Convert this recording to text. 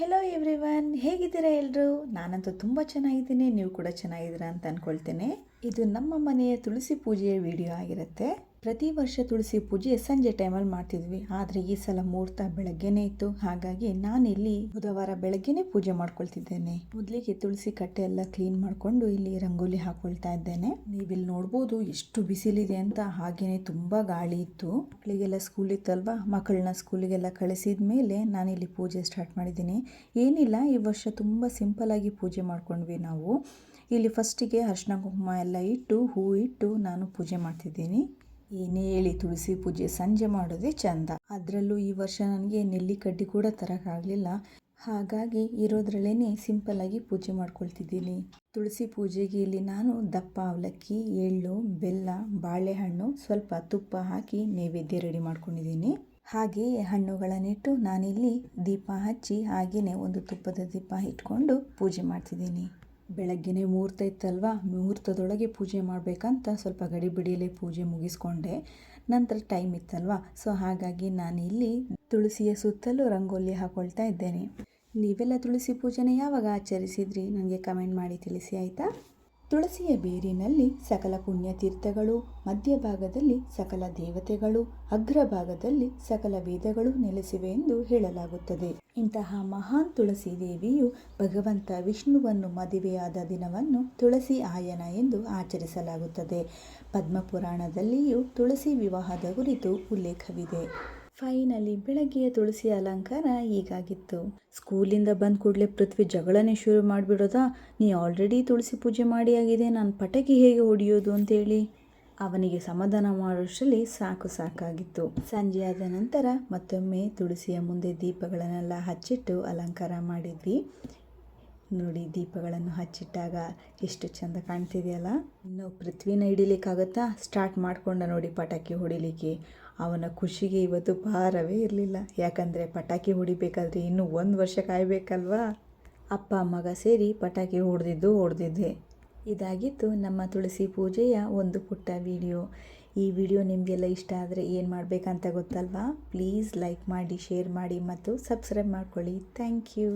Hello everyone ಹೇಗಿದ್ದೀರಾ ಎಲ್ಲರೂ ನಾನಂತೂ ತುಂಬ ಚೆನ್ನಾಗಿದ್ದೀನಿ ನೀವು ಕೂಡ ಚೆನ್ನಾಗಿದ್ದೀರಾ ಅಂತ ಅಂದ್ಕೊಳ್ತೇನೆ ಇದು ನಮ್ಮ ಮನೆಯ ತುಳಸಿ ಪೂಜೆಯ ವಿಡಿಯೋ ಆಗಿರುತ್ತೆ. ಪ್ರತಿ ವರ್ಷ ತುಳಸಿ ಪೂಜೆ ಸಂಜೆ ಟೈಮಲ್ಲಿ ಮಾಡ್ತಿದ್ವಿ. ಆದರೆ ಈ ಸಲ ಮುಹೂರ್ತ ಬೆಳಗ್ಗೆನೇ ಇತ್ತು. ಹಾಗಾಗಿ ನಾನಿಲ್ಲಿ ಬುಧವಾರ ಬೆಳಗ್ಗೆನೇ ಪೂಜೆ ಮಾಡ್ಕೊಳ್ತಿದ್ದೇನೆ. ಮೊದಲಿಗೆ ತುಳಸಿ ಕಟ್ಟೆ ಎಲ್ಲ ಕ್ಲೀನ್ ಮಾಡಿಕೊಂಡು ಇಲ್ಲಿ ರಂಗೋಲಿ ಹಾಕೊಳ್ತಾ ಇದ್ದೇನೆ. ನೀವಿಲ್ಲಿ ನೋಡ್ಬೋದು ಎಷ್ಟು ಬಿಸಿಲಿದೆ ಅಂತ. ಹಾಗೇನೆ ತುಂಬ ಗಾಳಿ ಇತ್ತು. ಮಕ್ಕಳಿಗೆಲ್ಲ ಸ್ಕೂಲ್ ಇತ್ತಲ್ವಾ? ಮಕ್ಕಳನ್ನ ಸ್ಕೂಲಿಗೆಲ್ಲ ಕಳಿಸಿದ ಮೇಲೆ ನಾನಿಲ್ಲಿ ಪೂಜೆ ಸ್ಟಾರ್ಟ್ ಮಾಡಿದ್ದೀನಿ. ಏನಿಲ್ಲ, ಈ ವರ್ಷ ತುಂಬ ಸಿಂಪಲ್ ಆಗಿ ಪೂಜೆ ಮಾಡ್ಕೊಂಡ್ವಿ ನಾವು. ಇಲ್ಲಿ ಫಸ್ಟಿಗೆ ಅರ್ಶಿನ, ಕುಂಕುಮ ಎಲ್ಲ ಇಟ್ಟು, ಹೂ ಇಟ್ಟು ನಾನು ಪೂಜೆ ಮಾಡ್ತಿದ್ದೀನಿ. ಏನೇ ಹೇಳಿ ತುಳಸಿ ಪೂಜೆ ಸಂಜೆ ಮಾಡೋದೇ ಚಂದ. ಅದರಲ್ಲೂ ಈ ವರ್ಷ ನನಗೆ ನೆಲ್ಲಿ ಕಡ್ಡಿ ಕೂಡ ತರೋಕ್ಕಾಗಲಿಲ್ಲ ಹಾಗಾಗಿ ಇರೋದ್ರಲ್ಲೇ ಸಿಂಪಲ್ ಆಗಿ ಪೂಜೆ ಮಾಡ್ಕೊಳ್ತಿದ್ದೀನಿ. ತುಳಸಿ ಪೂಜೆಗೆ ಇಲ್ಲಿ ನಾನು ದಪ್ಪ ಅವಲಕ್ಕಿ, ಎಳ್ಳು, ಬೆಲ್ಲ, ಬಾಳೆಹಣ್ಣು ಸ್ವಲ್ಪ ತುಪ್ಪ ಹಾಕಿ ನೈವೇದ್ಯ ರೆಡಿ ಮಾಡ್ಕೊಂಡಿದ್ದೀನಿ. ಹಾಗೆಯೇ ಹಣ್ಣುಗಳನ್ನಿಟ್ಟು ನಾನಿಲ್ಲಿ ದೀಪ ಹಚ್ಚಿ ಹಾಗೆಯೇ ಒಂದು ತುಪ್ಪದ ದೀಪ ಇಟ್ಕೊಂಡು ಪೂಜೆ ಮಾಡ್ತಿದ್ದೀನಿ. ಬೆಳಗ್ಗೆನೇ ಮುಹೂರ್ತ ಇತ್ತಲ್ವಾ? ಮುಹೂರ್ತದೊಳಗೆ ಪೂಜೆ ಮಾಡಬೇಕಂತ ಸ್ವಲ್ಪ ಗಡಿಬಿಡಿಯಲ್ಲೇ ಪೂಜೆ ಮುಗಿಸ್ಕೊಂಡೆ. ನಂತರ ಟೈಮ್ ಇತ್ತಲ್ವಾ? ಸೊ ಹಾಗಾಗಿ ನಾನು ಇಲ್ಲಿ ತುಳಸಿಯ ಸುತ್ತಲೂ ರಂಗೋಲಿ ಹಾಕೊಳ್ತಾ ಇದ್ದೇನೆ. ನೀವೆಲ್ಲ ತುಳಸಿ ಪೂಜೆನ ಯಾವಾಗ ಆಚರಿಸಿದ್ರಿ? ನನಗೆ ಕಮೆಂಟ್ ಮಾಡಿ ತಿಳಿಸಿ, ಆಯಿತಾ? ತುಳಸಿಯ ಬೇರಿನಲ್ಲಿ ಸಕಲ ಪುಣ್ಯತೀರ್ಥಗಳು, ಮಧ್ಯಭಾಗದಲ್ಲಿ ಸಕಲ ದೇವತೆಗಳು, ಅಗ್ರಭಾಗದಲ್ಲಿ ಸಕಲ ವೇದಗಳು ನೆಲೆಸಿವೆ ಎಂದು ಹೇಳಲಾಗುತ್ತದೆ. ಇಂತಹ ಮಹಾನ್ ತುಳಸಿ ದೇವಿಯು ಭಗವಂತ ವಿಷ್ಣುವನ್ನು ಮದುವೆಯಾದ ದಿನವನ್ನು ತುಳಸಿ ಆಯನ ಎಂದು ಆಚರಿಸಲಾಗುತ್ತದೆ. ಪದ್ಮಪುರಾಣದಲ್ಲಿಯೂ ತುಳಸಿ ವಿವಾಹದ ಕುರಿತು ಉಲ್ಲೇಖವಿದೆ. ಫೈನಲಿ ಬೆಳಗ್ಗೆಯ ತುಳಸಿ ಅಲಂಕಾರ ಹೀಗಾಗಿತ್ತು. ಸ್ಕೂಲಿಂದ ಬಂದ ಕೂಡಲೇ ಪೃಥ್ವಿ ಜಗಳನೇ ಶುರು ಮಾಡಿಬಿಡೋದಾ, ನೀ ಆಲ್ರೆಡಿ ತುಳಸಿ ಪೂಜೆ ಮಾಡಿ ಆಗಿದೆ, ನಾನು ಪಟಾಕಿ ಹೇಗೆ ಹೊಡೆಯೋದು ಅಂತೇಳಿ? ಅವನಿಗೆ ಸಮಾಧಾನ ಮಾಡೋಷ್ಟರಲ್ಲಿ ಸಾಕು ಸಾಕಾಗಿತ್ತು. ಸಂಜೆ ಆದ ನಂತರ ಮತ್ತೊಮ್ಮೆ ತುಳಸಿಯ ಮುಂದೆ ದೀಪಗಳನ್ನೆಲ್ಲ ಹಚ್ಚಿಟ್ಟು ಅಲಂಕಾರ ಮಾಡಿದ್ವಿ. ನೋಡಿ, ದೀಪಗಳನ್ನು ಹಚ್ಚಿಟ್ಟಾಗ ಎಷ್ಟು ಚಂದ ಕಾಣ್ತಿದೆಯಲ್ಲ? ಇನ್ನು ಪೃಥ್ವಿನ ಹಿಡಿಲಿಕ್ಕಾಗತ್ತಾ? ಸ್ಟಾರ್ಟ್ ಮಾಡಿಕೊಂಡ ನೋಡಿ ಪಟಾಕಿ ಹೊಡಿಲಿಕ್ಕೆ. ಅವನ ಖುಷಿಗೆ ಇವತ್ತು ಭಾರವೇ ಇರಲಿಲ್ಲ. ಯಾಕಂದರೆ ಪಟಾಕಿ ಹೊಡಿಬೇಕಾದ್ರೆ ಇನ್ನೂ ಒಂದು ವರ್ಷ ಕಾಯಬೇಕಲ್ವಾ? ಅಪ್ಪ, ಮಗ ಸೇರಿ ಪಟಾಕಿ ಹೊಡೆದಿದ್ದು ಹೊಡೆದಿದ್ದೆ. ಇದಾಗಿತ್ತು ನಮ್ಮ ತುಳಸಿ ಪೂಜೆಯ ಒಂದು ಪುಟ್ಟ ವಿಡಿಯೋ. ಈ ವಿಡಿಯೋ ನಿಮಗೆಲ್ಲ ಇಷ್ಟ ಆದರೆ ಏನು ಮಾಡಬೇಕಂತ ಗೊತ್ತಲ್ವಾ? ಪ್ಲೀಸ್ ಲೈಕ್ ಮಾಡಿ, ಶೇರ್ ಮಾಡಿ ಮತ್ತು ಸಬ್ಸ್ಕ್ರೈಬ್ ಮಾಡ್ಕೊಳ್ಳಿ. Thank you.